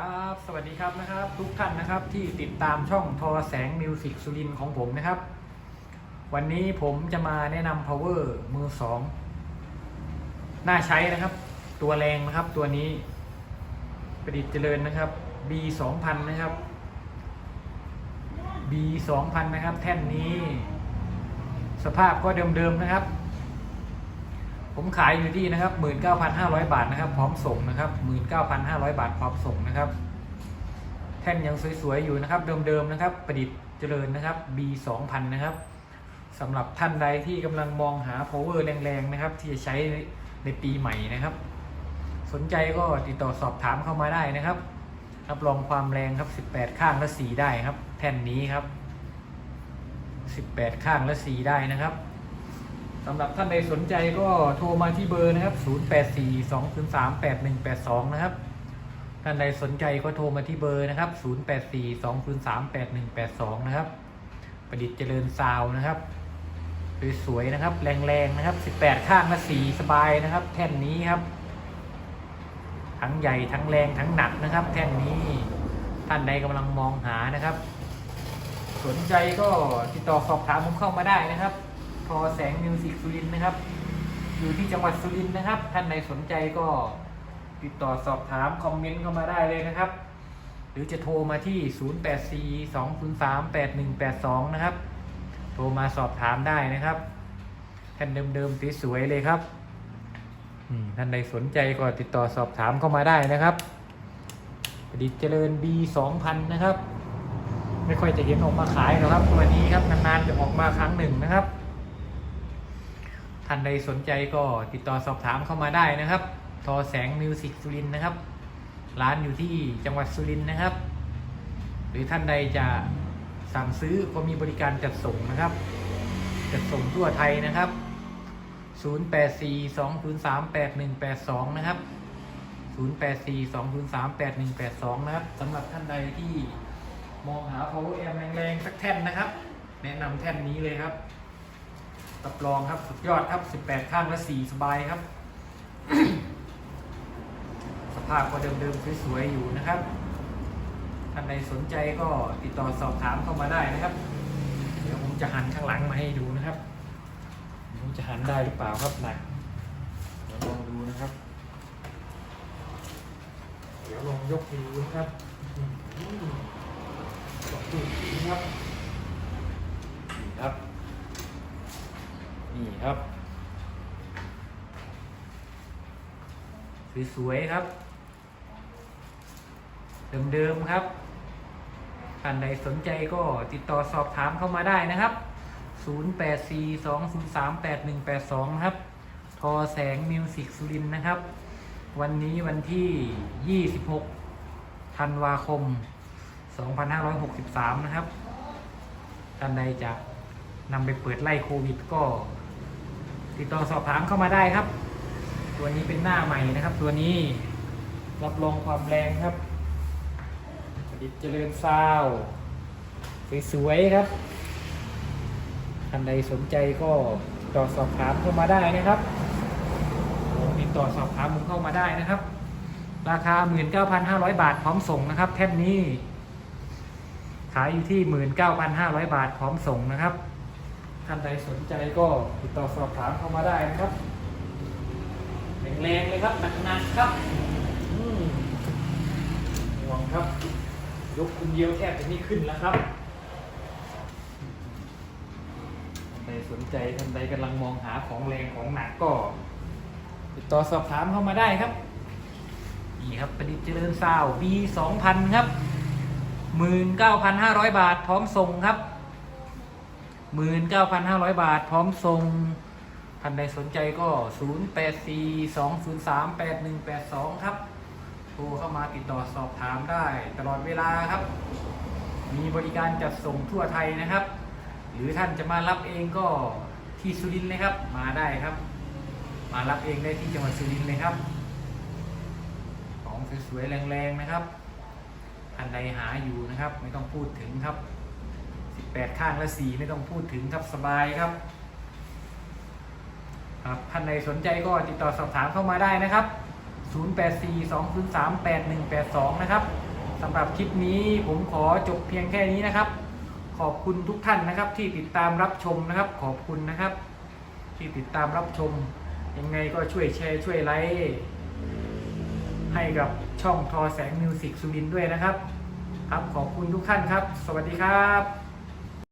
ครับสวัสดีครับนะครับ ทุกท่านนะครับที่ติดตามช่องทอแสงมิวสิกสุรินของผมนะครับ วันนี้ผมจะมาแนะนำ power มือสองน่าใช้นะครับ ตัวแรงนะครับตัวนี้ประดิษฐ์เจริญนะครับ B 2 0 0 0นะครับ B 2 0 0 0นะครับ แท่นนี้ สภาพก็เดิมๆนะครับ ผมขายอยู่ที่นะครับ 19,500 บาทนะครับ พร้อมส่งนะครับ 19,500 บาทพร้อมส่งนะครับ แท่นยังสวยๆอยู่นะครับ เดิมๆนะครับ ประดิษฐ์เจริญนะครับ B 2,000นะครับสำหรับท่านใดที่กำลังมองหา power แรงๆนะครับ ที่จะใช้ในปีใหม่นะครับ สนใจก็ติดต่อสอบถามเข้ามาได้นะครับ รับรองความแรงครับ 18 ข้างและ4ได้ครับ แท่นนี้ครับ 18 ข้างและ4ได้นะครับ สำหรับท่านใดสนใจก็โทรมาที่เบอร์นะครับ 0842038182 นะครับ ท่านใดสนใจก็โทรมาที่เบอร์นะครับ 0842038182 นะครับ ประดิษฐ์เจริญซาวนะครับ สวยๆนะครับ แรงๆนะครับ 18 ข้างละสีสบายนะครับ แท่นนี้ครับ ทั้งใหญ่ทั้งแรงทั้งหนักนะครับ แท่นนี้ ท่านใดกำลังมองหานะครับ สนใจก็ติดต่อสอบถามผมเข้ามาได้นะครับ ทอแสงมิวสิกสุรินนะครับ อยู่ที่จังหวัดสุรินนะครับ ท่านใดสนใจก็ติดต่อสอบถามคอมเมนต์เข้ามาได้เลยนะครับ หรือจะโทรมาที่ 0842038182 นะครับ โทรมาสอบถามได้นะครับท่านเดิมๆสวยๆเลยครับท่านใดสนใจก็ติดต่อสอบถามเข้ามาได้นะครับประดิษฐ์เจริญ B 2000 นะครับ ไม่ค่อยจะเห็นออกมาขายหรอกครับ ตัวนี้ครับนานๆจะออกมาครั้งหนึ่งนะครับ ท่านใดสนใจก็ติดต่อสอบถามเข้ามาได้นะครับ ทอแสงมิวสิกสุรินนะครับ ร้านอยู่ที่จังหวัดสุรินนะครับ หรือท่านใดจะสั่งซื้อก็มีบริการจัดส่งนะครับ จัดส่งทั่วไทยนะครับ 0842038182 นะครับ 0842038182 นะครับสำหรับท่านใดที่มองหา power amp แรงๆสักแท่นนะครับ แนะนำแท่นนี้เลยครับ รับรองครับสุดยอดครับ 18 ข้างและ 4 สบายครับ สภาพก็เดิมๆสวยๆอยู่นะครับท่านใดสนใจก็ติดต่อสอบถามเข้ามาได้นะครับ เดี๋ยวผมจะหันข้างหลังมาให้ดูนะครับผมจะหันได้หรือเปล่าครับหนักเดี๋ยวลองดูนะครับ เดี๋ยวลองยกให้ดูนะครับอืมลองดูนะครับนี่ครับ นี่ครับ สวยๆครับ เดิมๆครับท่านใดสนใจก็ติดต่อสอบถามเข้ามาได้นะครับ 0842038182 ครับ ทอแสงมิวสิกสุรินนะครับ วันนี้วันที่ 26 ธันวาคม 2563 นะครับท่านใดจะนำไปเปิดไล่โควิดก็ ติดต่อสอบถามเข้ามาได้ครับ ตัวนี้เป็นหน้าใหม่นะครับ ตัวนี้รับรองความแรงครับประดิษฐ์เจริญซาวสวยๆครับท่านใดสนใจก็ติดต่อสอบถามเข้ามาได้นะครับมติดต่อสอบถามผมเข้ามาได้นะครับ ราคา 19,500 บาทพร้อมส่งนะครับ แท่นนี้ขายอยู่ที่ 19,500 บาทพร้อมส่งนะครับ ท่านใดสนใจก็ติดต่อสอบถามเข้ามาได้นะครับแรงๆเลยครับหนักๆครับห่วงครับ ยกคุณเดียวแทบจะไม่ขึ้นแล้วครับท่านใดสนใจท่านใดกำลังมองหาของแรงของหนักก็ ติดต่อสอบถามเข้ามาได้ครับนี่ครับประดิษฐ์เจริญซาว B 2000 ครับ 19,500 บาทพร้อมส่งครับ 19,500 บาท พร้อมส่งท่านใดสนใจก็ 0842038182 ครับ โทรเข้ามาติดต่อสอบถามได้ตลอดเวลาครับ มีบริการจัดส่งทั่วไทยนะครับ หรือท่านจะมารับเองก็ที่สุรินทร์เลยครับ มาได้ครับ มารับเองได้ที่จังหวัดสุรินทร์เลยครับ ของสวยๆแรงๆนะครับท่านใดหาอยู่นะครับ ไม่ต้องพูดถึงครับ 18 ข้างและ4ไม่ต้องพูดถึงครับสบายครับครับท่านใดสนใจก็ติดต่อสอบถามเข้ามาได้นะครับ 0842038182 นะครับสำหรับคลิปนี้ผมขอจบเพียงแค่นี้นะครับ ขอบคุณทุกท่านนะครับ ที่ติดตามรับชมนะครับ ขอบคุณนะครับ ที่ติดตามรับชม ยังไงก็ช่วยแชร์ช่วยไลค์ให้กับช่องทอแสงมิวสิกสุรินด้วยนะครับ ครับขอบคุณทุกท่านครับ สวัสดีครับ